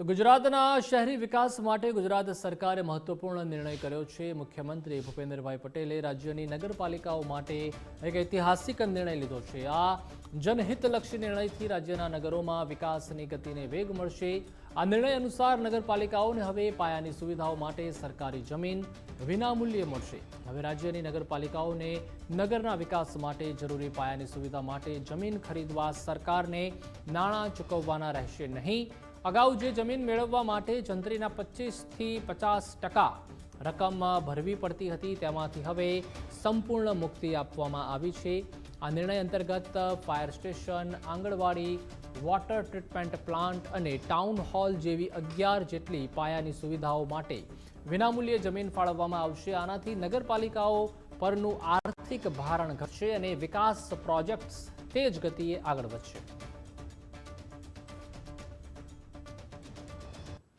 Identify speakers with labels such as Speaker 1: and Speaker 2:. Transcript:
Speaker 1: તો ગુજરાતના શહેરી વિકાસ માટે ગુજરાત સરકારે મહત્વપૂર્ણ નિર્ણય કર્યો છે. મુખ્યમંત્રી ભૂપેન્દ્રભાઈ પટેલે રાજ્યની નગરપાલિકાઓ માટે એક ઐતિહાસિક નિર્ણય લીધો છે. આ જનહિતલક્ષી નિર્ણયથી રાજ્યના નગરોમાં વિકાસની ગતિને વેગ મળશે. આ નિર્ણય અનુસાર નગરપાલિકાઓને હવે પાયાની સુવિધાઓ માટે સરકારી જમીન વિનામૂલ્યે મળશે. હવે રાજ્યની નગરપાલિકાઓને નગરના વિકાસ માટે જરૂરી પાયાની સુવિધા માટે જમીન ખરીદવા સરકારને નાણાં ચૂકવવાના રહેશે નહીં. અગાઉ જે જમીન મેળવવા માટે જંત્રીના પચીસથી પચાસ ટકા રકમ ભરવી પડતી હતી, તેમાંથી હવે સંપૂર્ણ મુક્તિ આપવામાં આવી છે. આ નિર્ણય અંતર્ગત fire station, anganwadi, water treatment plant અને ટાઉન હોલ જેવી અગિયાર જેટલી પાયાની સુવિધાઓ માટે વિનામૂલ્યે જમીન ફાળવવામાં આવશે. આનાથી નગરપાલિકાઓ પરનું આર્થિક ભારણ ઘટશે અને વિકાસ પ્રોજેક્ટ્સ તેજ ગતિએ આગળ વધશે.